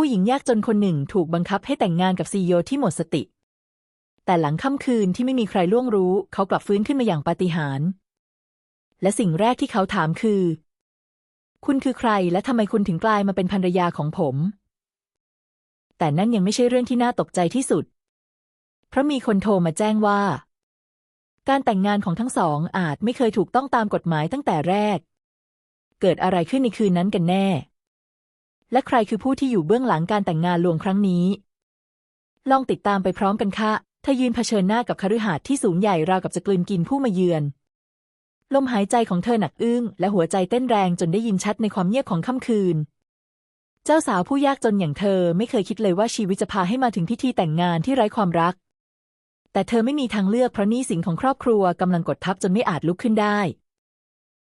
ผู้หญิงยากจนคนหนึ่งถูกบังคับให้แต่งงานกับซีโอที่หมดสติ แต่หลังค่ำคืนที่ไม่มีใครล่วงรู้ เขากลับฟื้นขึ้นมาอย่างปาฏิหาริย์และสิ่งแรกที่เขาถามคือ คุณคือใครและทำไมคุณถึงกลายมาเป็นภรรยาของผม แต่นั่นยังไม่ใช่เรื่องที่น่าตกใจที่สุด เพราะมีคนโทรมาแจ้งว่า การแต่งงานของทั้งสองอาจไม่เคยถูกต้องตามกฎหมายตั้งแต่แรก เกิดอะไรขึ้นในคืนนั้นกันแน่ และใครคือผู้ที่อยู่เบื้องหลังการแต่งงานลวงครั้งนี้ ลองติดตามไปพร้อมกันค่ะเธอยืนเผชิญหน้ากับคฤหาสน์ที่สูงใหญ่ราวกับจะกลืนกินผู้มาเยือน ลมหายใจของเธอหนักอึ้ง และหัวใจเต้นแรงจนได้ยินชัดในความเงียบของค่ำคืน เจ้าสาวผู้ยากจนอย่างเธอไม่เคยคิดเลยว่าชีวิตจะพาให้มาถึงพิธีแต่งงานที่ไร้ความรัก แต่เธอไม่มีทางเลือกเพราะหนี้สินของครอบครัวกำลังกดทับจนไม่อาจลุกขึ้นได้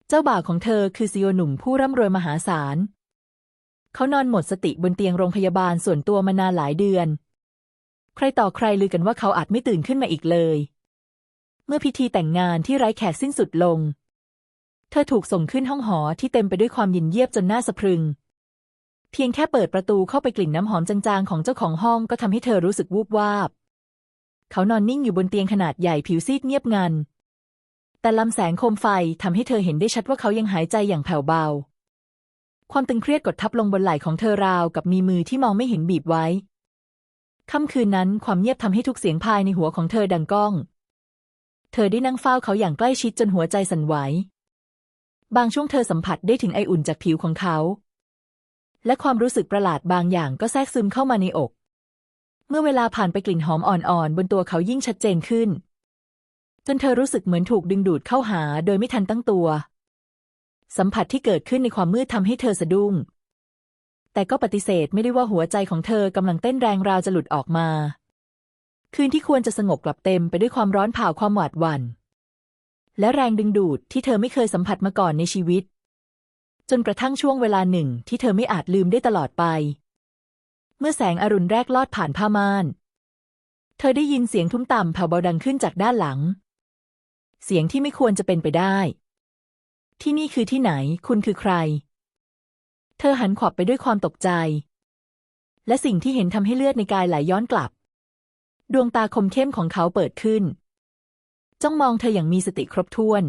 เจ้าบ่าวของเธอคือซีโอหนุ่มผู้ร่ำรวยมหาศาล เขานอนหมดสติบนเตียงโรงพยาบาลส่วนตัวมานานหลายเดือน ใครต่อใครลือกันว่าเขาอาจไม่ตื่นขึ้นมาอีกเลย เมื่อพิธีแต่งงานที่ไร้แขกสิ้นสุดลง เธอถูกส่งขึ้นห้องหอที่เต็มไปด้วยความยินเยียบจนน่าสะพรึง เพียงแค่เปิดประตูเข้าไปกลิ่นน้ำหอมจางๆของเจ้าของห้องก็ทำให้เธอรู้สึกวูบวาบ เขานอนนิ่งอยู่บนเตียงขนาดใหญ่ผิวซีดเงียบงันแต่ลำแสงโคมไฟทำให้เธอเห็นได้ชัดว่าเขายังหายใจอย่างแผ่วเบา ความตึงเครียดกดทับลงบนไหล่ของเธอราวกับมีมือที่มองไม่เห็นบีบไว้ ค่ำคืนนั้นความเงียบทำให้ทุกเสียงภายในหัวของเธอดังก้อง เธอได้นั่งเฝ้าเขาอย่างใกล้ชิดจนหัวใจสั่นไหว บางช่วงเธอสัมผัสได้ถึงไออุ่นจากผิวของเขา และความรู้สึกประหลาดบางอย่างก็แทรกซึมเข้ามาในอก เมื่อเวลาผ่านไปกลิ่นหอมอ่อนๆ บนตัวเขายิ่งชัดเจนขึ้น จนเธอรู้สึกเหมือนถูกดึงดูดเข้าหาโดยไม่ทันตั้งตัว สัมผัสที่เกิดขึ้นในความมืดทำให้เธอสะดุ้ง แต่ก็ปฏิเสธไม่ได้ว่าหัวใจของเธอกำลังเต้นแรงราวจะหลุดออกมา คืนที่ควรจะสงบกลับเต็มไปด้วยความร้อนเผาความหวาดหวัน่น และแรงดึงดูดที่เธอไม่เคยสัมผัสมาก่อนในชีวิต จนกระทั่งช่วงเวลาหนึ่งที่เธอไม่อาจลืมได้ตลอดไป เมื่อแสงอรุณแรกลอดผ่านผ้าม่าน เธอได้ยินเสียงทุ้มต่ำแผ่วเบาดังขึ้นจากด้านหลัง เสียงที่ไม่ควรจะเป็นไปได้ ที่นี่คือที่ไหน คุณคือใคร เธอหันขวับไปด้วยความตกใจ และสิ่งที่เห็นทำให้เลือดในกายไหลย้อนกลับ ดวงตาคมเข้มของเขาเปิดขึ้น จ้องมองเธออย่างมีสติครบถ้วน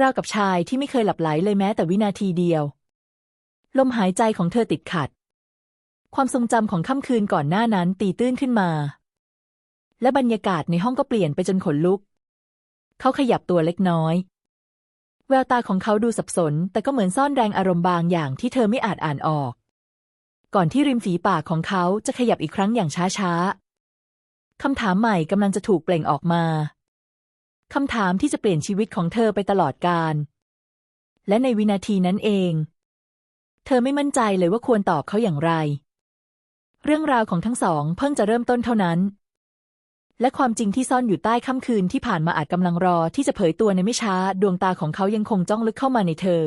ราวกับชายที่ไม่เคยหลับไหลเลยแม้แต่วินาทีเดียว ลมหายใจของเธอติดขัด ความทรงจำของค่ำคืนก่อนหน้านั้นตีตื้นขึ้นมา และบรรยากาศในห้องก็เปลี่ยนไปจนขนลุก เขาขยับตัวเล็กน้อย แววตาของเขาดูสับสน แต่ก็เหมือนซ่อนแรงอารมณ์บางอย่างที่เธอไม่อาจอ่านออก ก่อนที่ริมฝีปากของเขาจะขยับอีกครั้งอย่างช้าๆคำถามใหม่กำลังจะถูกเปล่งออกมาคำถามที่จะเปลี่ยนชีวิตของเธอไปตลอดกาลและในวินาทีนั้นเอง เธอไม่มั่นใจเลยว่าควรตอบเขาอย่างไร เรื่องราวของทั้งสองเพิ่งจะเริ่มต้นเท่านั้น และความจริงที่ซ่อนอยู่ใต้ค่ำคืนที่ผ่านมาอาจกำลังรอที่จะเผยตัวในไม่ช้า ดวงตาของเขายังคงจ้องลึกเข้ามาในเธอ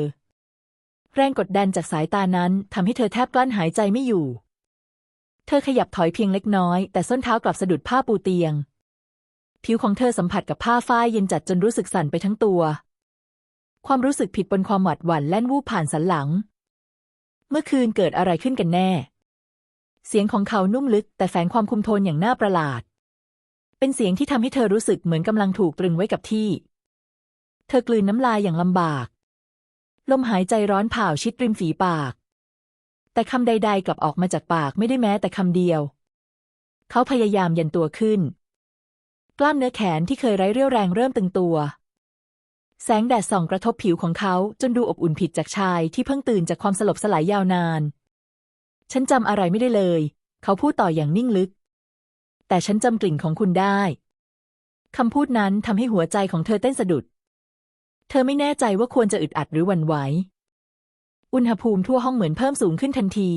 แรงกดดันจากสายตานั้นทำให้เธอแทบกลั้นหายใจไม่อยู่ เธอขยับถอยเพียงเล็กน้อย แต่ส้นเท้ากลับสะดุดผ้าปูเตียง ผิวของเธอสัมผัสกับผ้าฝ้ายเย็นจัดจนรู้สึกสั่นไปทั้งตัว ความรู้สึกผิดบนความหวาดหวั่นแล่นวูบผ่านสันหลัง เมื่อคืนเกิดอะไรขึ้นกันแน่ เสียงของเขานุ่มลึก แต่แฝงความคุมโทนอย่างน่าประหลาด เป็นเสียงที่ทำให้เธอรู้สึกเหมือนกำลังถูกตรึงไว้กับที่ เธอกลืนน้ำลายอย่างลำบาก ลมหายใจร้อนเผาชิดริมฝีปาก แต่คำใด ๆ กลับออกมาจากปากไม่ได้แม้แต่คำเดียว เขาพยายามยันตัวขึ้น กล้ามเนื้อแขนที่เคยไร้เรี่ยวแรงเริ่มตึงตัว แสงแดดส่องกระทบผิวของเขาจนดูอบอุ่นผิดจากชายที่เพิ่งตื่นจากความสลบสลายยาวนาน ฉันจำอะไรไม่ได้เลย เขาพูดต่ออย่างนิ่งลึก แต่ฉันจำกลิ่นของคุณได้ คำพูดนั้นทำให้หัวใจของเธอเต้นสะดุด เธอไม่แน่ใจว่าควรจะอึดอัดหรือหวั่นไหว อุณหภูมิทั่วห้องเหมือนเพิ่มสูงขึ้นทันที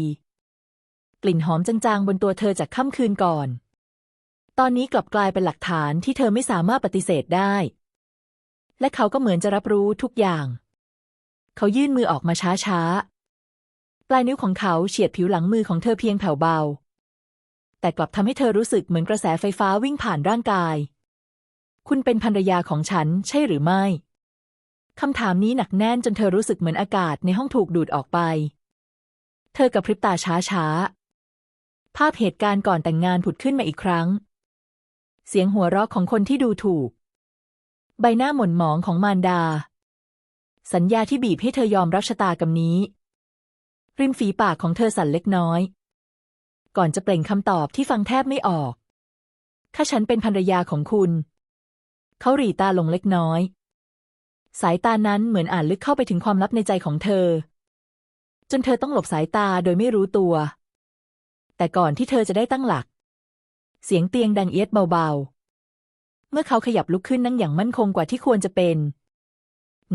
กลิ่นหอมจางๆ บนตัวเธอจากค่ำคืนก่อน ตอนนี้กลับกลายเป็นหลักฐานที่เธอไม่สามารถปฏิเสธได้ และเขาก็เหมือนจะรับรู้ทุกอย่าง เขายื่นมือออกมาช้าๆ ปลายนิ้วของเขาเฉียดผิวหลังมือของเธอเพียงแผ่วเบา แต่กลับทำให้เธอรู้สึกเหมือนกระแสไฟฟ้าวิ่งผ่านร่างกาย คุณเป็นภรรยาของฉันใช่หรือไม่คำถามนี้หนักแน่นจนเธอรู้สึกเหมือนอากาศในห้องถูกดูดออกไป เธอกระพริบตาช้าภาพเหตุการณ์ก่อนแต่งงานผุดขึ้นมาอีกครั้ง เสียงหัวเราะของคนที่ดูถูก ใบหน้าหม่นหมองของมารดา สัญญาที่บีบให้เธอยอมรับชะตากรรมนี้ ริมฝีปากของเธอสั่นเล็กน้อย ก่อนจะเปล่งคำตอบที่ฟังแทบไม่ออกถ้าฉันเป็นภรรยาของคุณ เขาหรีตาลงเล็กน้อย สายตานั้นเหมือนอ่านลึกเข้าไปถึงความลับในใจของเธอ จนเธอต้องหลบสายตาโดยไม่รู้ตัว แต่ก่อนที่เธอจะได้ตั้งหลัก เสียงเตียงดังเอียดเบาๆ เมื่อเขาขยับลุกขึ้นนั่งอย่างมั่นคงกว่าที่ควรจะเป็น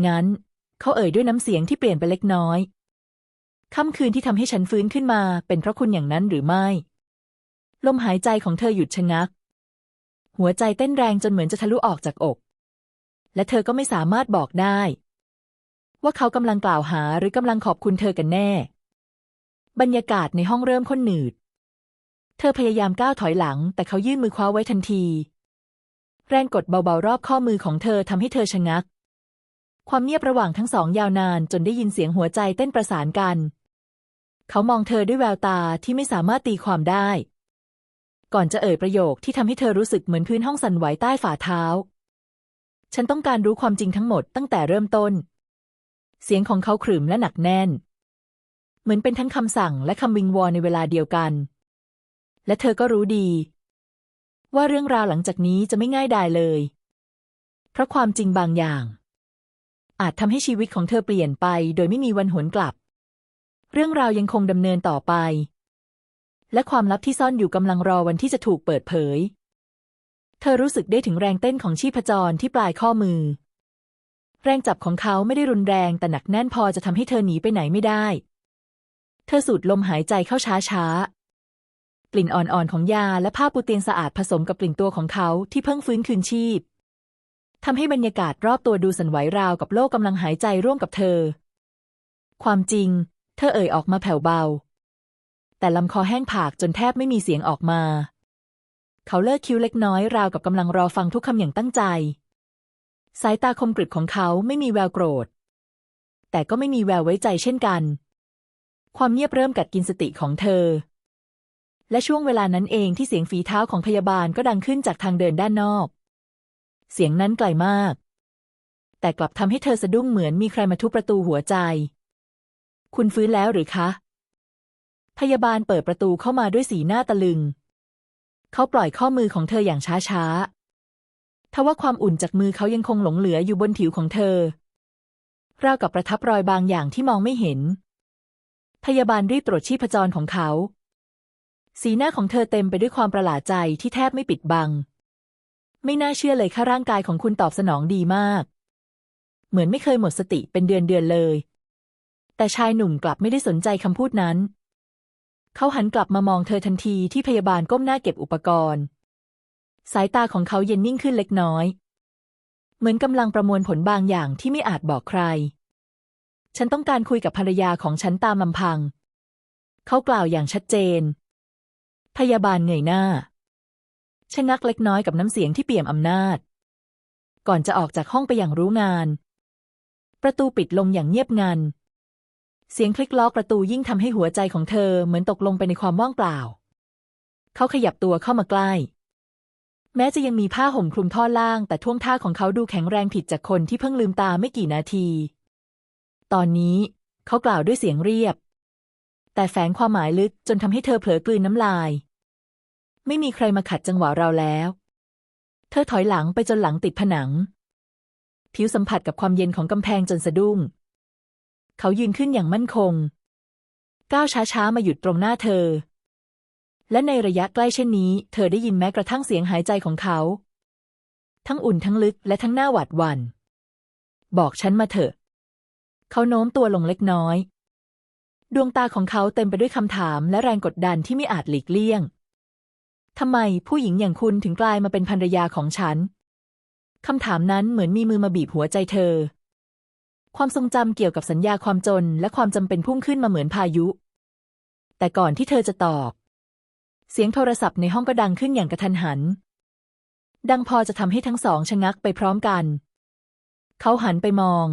งั้น เขาเอ่ยด้วยน้ำเสียงที่เปลี่ยนไปเล็กน้อย ค่ำคืนที่ทำให้ฉันฟื้นขึ้นมา เป็นเพราะคุณอย่างนั้นหรือไม่ ลมหายใจของเธอหยุดชะงัก หัวใจเต้นแรงจนเหมือนจะทะลุออกจากอก และเธอก็ไม่สามารถบอกได้ ว่าเขากำลังกล่าวหาหรือกำลังขอบคุณเธอกันแน่ บรรยากาศในห้องเริ่มข้นหนืด เธอพยายามก้าวถอยหลัง แต่เขายื่นมือคว้าไว้ทันที แรงกดเบาๆรอบข้อมือของเธอทำให้เธอชะงักความเงียบระหว่างทั้งสองยาวนานจนได้ยินเสียงหัวใจเต้นประสานกัน เขามองเธอด้วยแววตาที่ไม่สามารถตีความได้ ก่อนจะเอ่ยประโยคที่ทำให้เธอรู้สึกเหมือนพื้นห้องสั่นไหวใต้ฝ่าเท้า ฉันต้องการรู้ความจริงทั้งหมดตั้งแต่เริ่มต้น เสียงของเขาขรึมและหนักแน่น เหมือนเป็นทั้งคำสั่งและคำวิงวอนในเวลาเดียวกัน และเธอก็รู้ดี ว่าเรื่องราวหลังจากนี้จะไม่ง่ายดายเลย เพราะความจริงบางอย่าง อาจทำให้ชีวิตของเธอเปลี่ยนไป โดยไม่มีวันหวนกลับ เรื่องราวยังคงดำเนินต่อไป และความลับที่ซ่อนอยู่กำลังรอวันที่จะถูกเปิดเผย เธอรู้สึกได้ถึงแรงเต้นของชีพจรที่ปลายข้อมือ แรงจับของเขาไม่ได้รุนแรงแต่หนักแน่นพอจะทำให้เธอหนีไปไหนไม่ได้ เธอสูดลมหายใจเข้าช้าๆกลิ่นอ่อนๆของยาและผ้าปูเตียงสะอาดผสมกับกลิ่นตัวของเขาที่เพิ่งฟื้นคืนชีพ ทำให้บรรยากาศรอบตัวดูสั่นไหวราวกับโลกกำลังหายใจร่วมกับเธอ ความจริง เธอเอ่ยออกมาแผ่วเบา แต่ลำคอแห้งผากจนแทบไม่มีเสียงออกมา เขาเลิกคิ้วเล็กน้อยราวกับกำลังรอฟังทุกคำอย่างตั้งใจ สายตาคมกริบของเขาไม่มีแววโกรธ แต่ก็ไม่มีแววไว้ใจเช่นกัน ความเงียบเริ่มกัดกินสติของเธอ และช่วงเวลานั้นเองที่เสียงฝีเท้าของพยาบาลก็ดังขึ้นจากทางเดินด้านนอก เสียงนั้นไกลมากแต่กลับทำให้เธอสะดุ้งเหมือนมีใครมาทุบประตูหัวใจ คุณฟื้นแล้วหรือคะ พยาบาลเปิดประตูเข้ามาด้วยสีหน้าตะลึง เขาปล่อยข้อมือของเธออย่างช้าๆทว่าความอุ่นจากมือเขายังคงหลงเหลืออยู่บนผิวของเธอราวกับประทับรอยบางอย่างที่มองไม่เห็น พยาบาลรีบตรวจชีพจรของเขา สีหน้าของเธอเต็มไปด้วยความประหลาดใจที่แทบไม่ปิดบัง ไม่น่าเชื่อเลยค่ะร่างกายของคุณตอบสนองดีมาก เหมือนไม่เคยหมดสติเป็นเดือนเดือนเลย แต่ชายหนุ่มกลับไม่ได้สนใจคำพูดนั้น เขาหันกลับมามองเธอทันทีที่พยาบาลก้มหน้าเก็บอุปกรณ์ สายตาของเขาเย็นนิ่งขึ้นเล็กน้อย เหมือนกำลังประมวลผลบางอย่างที่ไม่อาจบอกใคร ฉันต้องการคุยกับภรรยาของฉันตามลำพัง เขากล่าวอย่างชัดเจน พยาบาลเงยหน้าชะงักเล็กน้อยกับน้ำเสียงที่เปี่ยมอำนาจ ก่อนจะออกจากห้องไปอย่างรู้งาน ประตูปิดลงอย่างเงียบงัน เสียงคลิกล็อกประตูยิ่งทำให้หัวใจของเธอเหมือนตกลงไปในความว่างเปล่า เขาขยับตัวเข้ามาใกล้ แม้จะยังมีผ้าห่มคลุมท่อนล่าง แต่ท่วงท่าของเขาดูแข็งแรงผิดจากคนที่เพิ่งลืมตาไม่กี่นาที ตอนนี้เขากล่าวด้วยเสียงเรียบ แต่แฝงความหมายลึกจนทำให้เธอเผลอกลืนน้ำลาย ไม่มีใครมาขัดจังหวะเราแล้ว เธอถอยหลังไปจนหลังติดผนัง ผิวสัมผัสกับความเย็นของกำแพงจนสะดุ้ง เขายืนขึ้นอย่างมั่นคง ก้าวช้าๆ มาหยุดตรงหน้าเธอ และในระยะใกล้เช่นนี้ เธอได้ยินแม้กระทั่งเสียงหายใจของเขา ทั้งอุ่นทั้งลึกและทั้งหน้าหวาดหวัน่น บอกฉันมาเถอะ เขาโน้มตัวลงเล็กน้อย ดวงตาของเขาเต็มไปด้วยคำถามและแรงกดดันที่ไม่อาจหลีกเลี่ยงทำไมผู้หญิงอย่างคุณถึงกลายมาเป็นภรรยาของฉัน คำถามนั้นเหมือนมีมือมาบีบหัวใจเธอ ความทรงจำเกี่ยวกับสัญญาความจนและความจำเป็นพุ่งขึ้นมาเหมือนพายุ แต่ก่อนที่เธอจะตอบ เสียงโทรศัพท์ในห้องก็ดังขึ้นอย่างกระทันหัน ดังพอจะทำให้ทั้งสองชะงักไปพร้อมกัน เขาหันไปมอง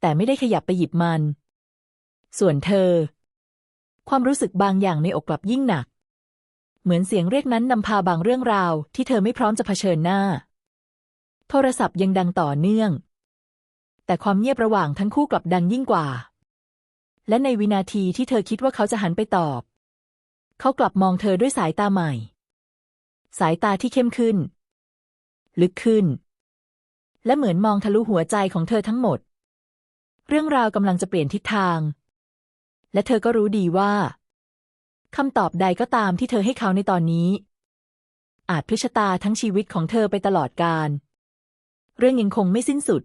แต่ไม่ได้ขยับไปหยิบมัน ส่วนเธอ ความรู้สึกบางอย่างในอกกลับยิ่งหนัก เหมือนเสียงเรียกนั้นนำพาบางเรื่องราวที่เธอไม่พร้อมจะเผชิญหน้า โทรศัพท์ยังดังต่อเนื่อง แต่ความเงียบระหว่างทั้งคู่กลับดังยิ่งกว่า และในวินาทีที่เธอคิดว่าเขาจะหันไปตอบ เขากลับมองเธอด้วยสายตาใหม่ สายตาที่เข้มขึ้น ลึกขึ้น และเหมือนมองทะลุหัวใจของเธอทั้งหมด เรื่องราวกำลังจะเปลี่ยนทิศทาง และเธอก็รู้ดีว่าคำตอบใดก็ตามที่เธอให้เขาในตอนนี้ อาจพลิชตาทั้งชีวิตของเธอไปตลอดกาลเรื่องยังคงไม่สิ้นสุด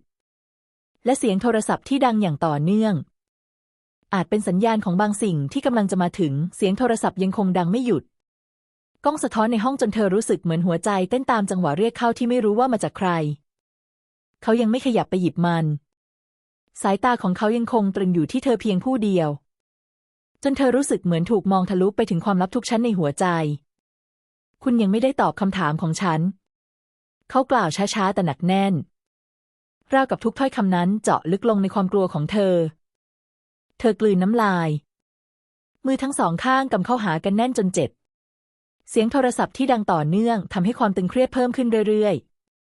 และเสียงโทรศัพท์ที่ดังอย่างต่อเนื่อง อาจเป็นสัญญาณของบางสิ่งที่กำลังจะมาถึง เสียงโทรศัพท์ยังคงดังไม่หยุด กล้องสะท้อนในห้องจนเธอรู้สึกเหมือนหัวใจเต้นตามจังหวะเรียกเข้าที่ไม่รู้ว่ามาจากใคร เขายังไม่ขยับไปหยิบมัน สายตาของเขายังคงตรึงอยู่ที่เธอเพียงผู้เดียว จนเธอรู้สึกเหมือนถูกมองทะลุไปถึงความลับทุกชั้นในหัวใจ คุณยังไม่ได้ตอบคำถามของฉัน เขากล่าวช้าๆแต่หนักแน่น ราวกับทุกถ้อยคำนั้นเจาะลึกลงในความกลัวของเธอ เธอกลืนน้ำลาย มือทั้งสองข้างกำเข้าหากันแน่นจนเจ็บ เสียงโทรศัพท์ที่ดังต่อเนื่องทำให้ความตึงเครียดเพิ่มขึ้นเรื่อย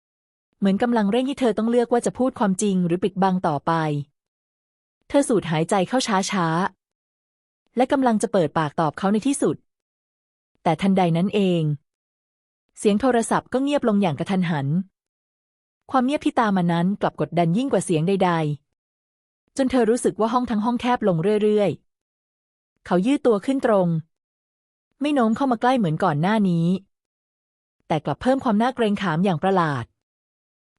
ๆ เหมือนกำลังเร่งให้เธอต้องเลือกว่าจะพูดความจริงหรือปิดบังต่อไป เธอสูดหายใจเข้าช้าๆ และกำลังจะเปิดปากตอบเขาในที่สุด แต่ทันใดนั้นเอง เสียงโทรศัพท์ก็เงียบลงอย่างกระทันหัน ความเงียบที่ตามมานั้นกลับกดดันยิ่งกว่าเสียงใด ๆ จนเธอรู้สึกว่าห้องทั้งห้องแคบลงเรื่อยๆ เขายืดตัวขึ้นตรง ไม่โน้มเข้ามาใกล้เหมือนก่อนหน้านี้ แต่กลับเพิ่มความน่าเกรงขามอย่างประหลาด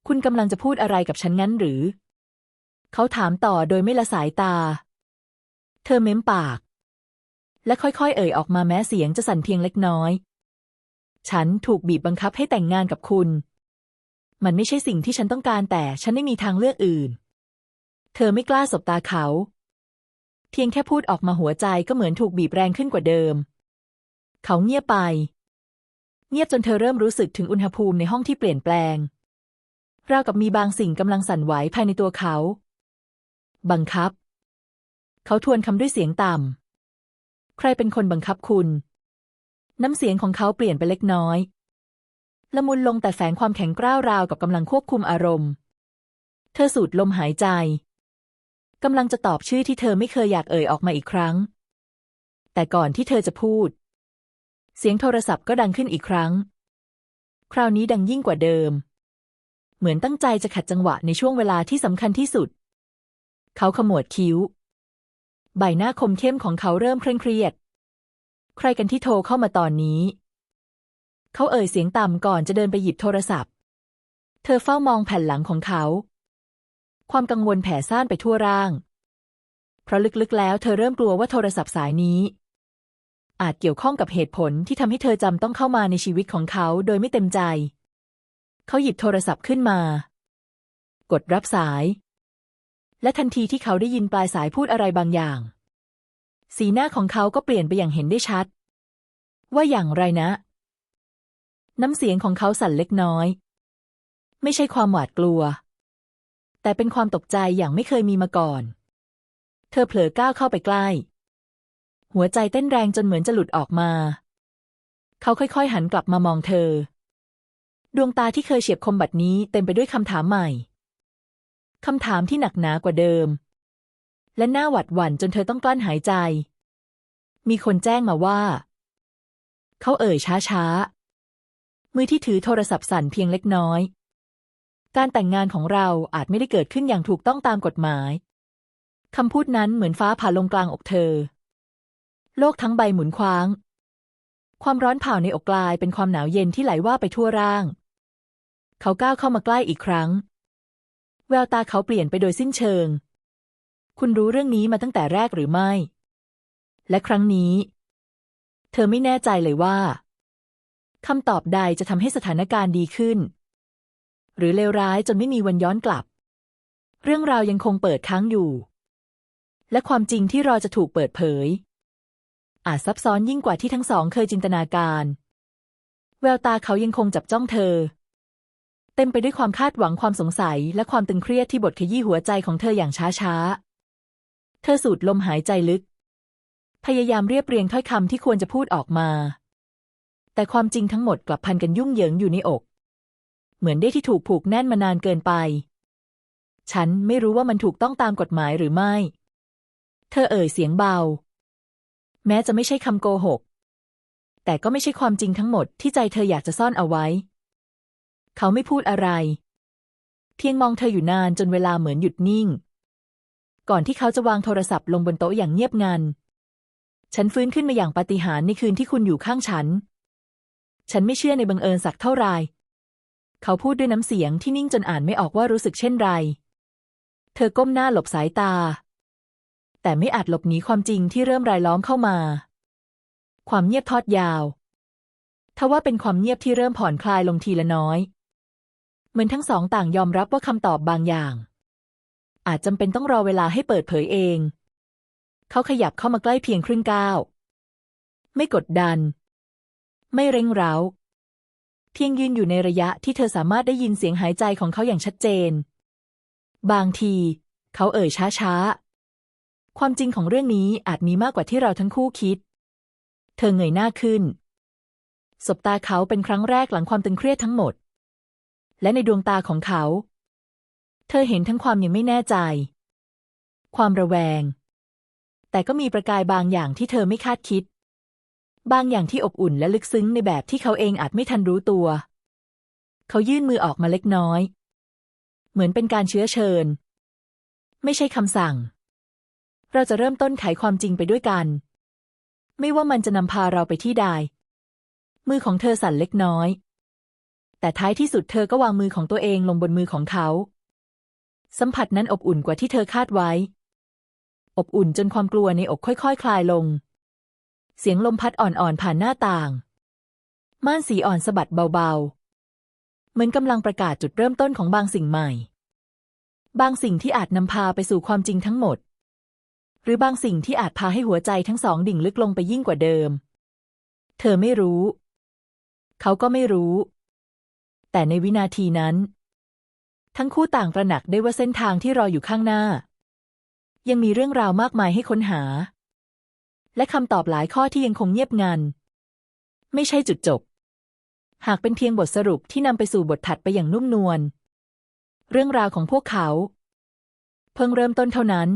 คุณกำลังจะพูดอะไรกับฉันงั้นหรือ เขาถามต่อโดยไม่ละสายตา เธอเม้มปาก และค่อยๆ เอ่ยออกมาแม้เสียงจะสั่นเพียงเล็กน้อย ฉันถูกบีบบังคับให้แต่งงานกับคุณ มันไม่ใช่สิ่งที่ฉันต้องการแต่ฉันไม่มีทางเลือกอื่น เธอไม่กล้าสบตาเขา เพียงแค่พูดออกมาหัวใจก็เหมือนถูกบีบแรงขึ้นกว่าเดิม เขาเงียบไป เงียบจนเธอเริ่มรู้สึกถึงอุณหภูมิในห้องที่เปลี่ยนแปลง ราวกับมีบางสิ่งกำลังสั่นไหวภายในตัวเขา บังคับ เขาทวนคำด้วยเสียงต่ำใครเป็นคนบังคับคุณ น้ำเสียงของเขาเปลี่ยนไปเล็กน้อย ละมุนลงแต่แฝงความแข็งกร้าวราวกับกำลังควบคุมอารมณ์ เธอสูดลมหายใจกำลังจะตอบชื่อที่เธอไม่เคยอยากเอ่ยออกมาอีกครั้ง แต่ก่อนที่เธอจะพูด เสียงโทรศัพท์ก็ดังขึ้นอีกครั้ง คราวนี้ดังยิ่งกว่าเดิม เหมือนตั้งใจจะขัดจังหวะในช่วงเวลาที่สำคัญที่สุด เขาขมวดคิ้ว ใบหน้าคมเข้มของเขาเริ่มเคร่งเครียด ใครกันที่โทรเข้ามาตอนนี้ เขาเอ่ยเสียงต่ำก่อนจะเดินไปหยิบโทรศัพท์ เธอเฝ้ามองแผ่นหลังของเขา ความกังวลแผ่ซ่านไปทั่วร่าง เพราะลึกๆแล้วเธอเริ่มกลัวว่าโทรศัพท์สายนี้ อาจเกี่ยวข้องกับเหตุผลที่ทำให้เธอจำต้องเข้ามาในชีวิตของเขาโดยไม่เต็มใจ เขาหยิบโทรศัพท์ขึ้นมา กดรับสาย และทันทีที่เขาได้ยินปลายสายพูดอะไรบางอย่าง สีหน้าของเขาก็เปลี่ยนไปอย่างเห็นได้ชัด ว่าอย่างไรนะ น้ำเสียงของเขาสั่นเล็กน้อย ไม่ใช่ความหวาดกลัว แต่เป็นความตกใจอย่างไม่เคยมีมาก่อน เธอเผลอก้าวเข้าไปใกล้ หัวใจเต้นแรงจนเหมือนจะหลุดออกมา เขาค่อยๆ หันกลับมามองเธอ ดวงตาที่เคยเฉียบคมบัดนี้เต็มไปด้วยคำถามใหม่คำถามที่หนักหนากว่าเดิม และหน้าหวัดหวั่นจนเธอต้องกลั้นหายใจ มีคนแจ้งมาว่า เขาเอ่ยช้าๆ มือที่ถือโทรศัพท์สั่นเพียงเล็กน้อย การแต่งงานของเราอาจไม่ได้เกิดขึ้นอย่างถูกต้องตามกฎหมาย คำพูดนั้นเหมือนฟ้าผ่าลงกลางอกเธอ โลกทั้งใบหมุนคว้าง ความร้อนเผาในอกกลายเป็นความหนาวเย็นที่ไหลว่าไปทั่วร่าง เขาก้าวเข้ามาใกล้อีกครั้ง แววตาเขาเปลี่ยนไปโดยสิ้นเชิง คุณรู้เรื่องนี้มาตั้งแต่แรกหรือไม่ และครั้งนี้ เธอไม่แน่ใจเลยว่า คำตอบใดจะทำให้สถานการณ์ดีขึ้น หรือเลวร้ายจนไม่มีวันย้อนกลับ เรื่องราวยังคงเปิดค้างอยู่ และความจริงที่รอจะถูกเปิดเผย อาจซับซ้อนยิ่งกว่าที่ทั้งสองเคยจินตนาการ แววตาเขายังคงจับจ้องเธอ เต็มไปด้วยความคาดหวังความสงสัย และความตึงเครียดที่บดขยี้หัวใจของเธออย่างช้าๆ เธอสูดลมหายใจลึก พยายามเรียบเรียงถ้อยคำที่ควรจะพูดออกมา แต่ความจริงทั้งหมดกลับพันกันยุ่งเหยิงอยู่ในอก เหมือนได้ที่ถูกผูกแน่นมานานเกินไป ฉันไม่รู้ว่ามันถูกต้องตามกฎหมายหรือไม่ เธอเอ่ยเสียงเบา แม้จะไม่ใช่คำโกหก แต่ก็ไม่ใช่ความจริงทั้งหมดที่ใจเธออยากจะซ่อนเอาไว้ เขาไม่พูดอะไร เพียงมองเธออยู่นานจนเวลาเหมือนหยุดนิ่ง ก่อนที่เขาจะวางโทรศัพท์ลงบนโต๊ะอย่างเงียบงันฉันฟื้นขึ้นมาอย่างปาฏิหาริย์ในคืนที่คุณอยู่ข้างฉัน ฉันไม่เชื่อในบังเอิญสักเท่าไหร่เขาพูดด้วยน้ำเสียงที่นิ่งจนอ่านไม่ออกว่ารู้สึกเช่นไร เธอก้มหน้าหลบสายตา แต่ไม่อาจหลบหนีความจริงที่เริ่มรายล้อมเข้ามา ความเงียบทอดยาวทว่าเป็นความเงียบที่เริ่มผ่อนคลายลงทีละน้อย เหมือนทั้งสองต่างยอมรับว่าคำตอบบางอย่าง อาจจำเป็นต้องรอเวลาให้เปิดเผยเอง เขาขยับเข้ามาใกล้เพียงครึ่งก้าว ไม่กดดัน ไม่เร่งเร้า เพียงยืนอยู่ในระยะที่เธอสามารถได้ยินเสียงหายใจของเขาอย่างชัดเจน บางที เขาเอ่ยช้าๆ ความจริงของเรื่องนี้อาจมีมากกว่าที่เราทั้งคู่คิด เธอเงยหน้าขึ้น สบตาเขาเป็นครั้งแรกหลังความตึงเครียดทั้งหมด และในดวงตาของเขา เธอเห็นทั้งความยังไม่แน่ใจ ความระแวง แต่ก็มีประกายบางอย่างที่เธอไม่คาดคิด บางอย่างที่อบอุ่นและลึกซึ้งในแบบที่เขาเองอาจไม่ทันรู้ตัว เขายื่นมือออกมาเล็กน้อย เหมือนเป็นการเชื้อเชิญ ไม่ใช่คำสั่ง เราจะเริ่มต้นไขความจริงไปด้วยกัน ไม่ว่ามันจะนำพาเราไปที่ใด มือของเธอสั่นเล็กน้อย แต่ท้ายที่สุดเธอก็วางมือของตัวเองลงบนมือของเขา สัมผัสนั้นอบอุ่นกว่าที่เธอคาดไว้ อบอุ่นจนความกลัวในอกค่อยๆคคลายลง เสียงลมพัดอ่อนๆผ่านหน้าต่าง ม่านสีอ่อนสะบัดเบาๆ เหมือนกำลังประกาศจุดเริ่มต้นของบางสิ่งใหม่ บางสิ่งที่อาจนำพาไปสู่ความจริงทั้งหมด หรือบางสิ่งที่อาจพาให้หัวใจทั้งสองดิ่งลึกลงไปยิ่งกว่าเดิม เธอไม่รู้ เขาก็ไม่รู้ แต่ในวินาทีนั้น ทั้งคู่ต่างตระหนักได้ว่าเส้นทางที่รออยู่ข้างหน้า ยังมีเรื่องราวมากมายให้ค้นหา และคำตอบหลายข้อที่ยังคงเงียบงัน ไม่ใช่จุดจบ หากเป็นเพียงบทสรุปที่นำไปสู่บทถัดไปอย่างนุ่มนวล เรื่องราวของพวกเขา เพิ่งเริ่มต้นเท่านั้น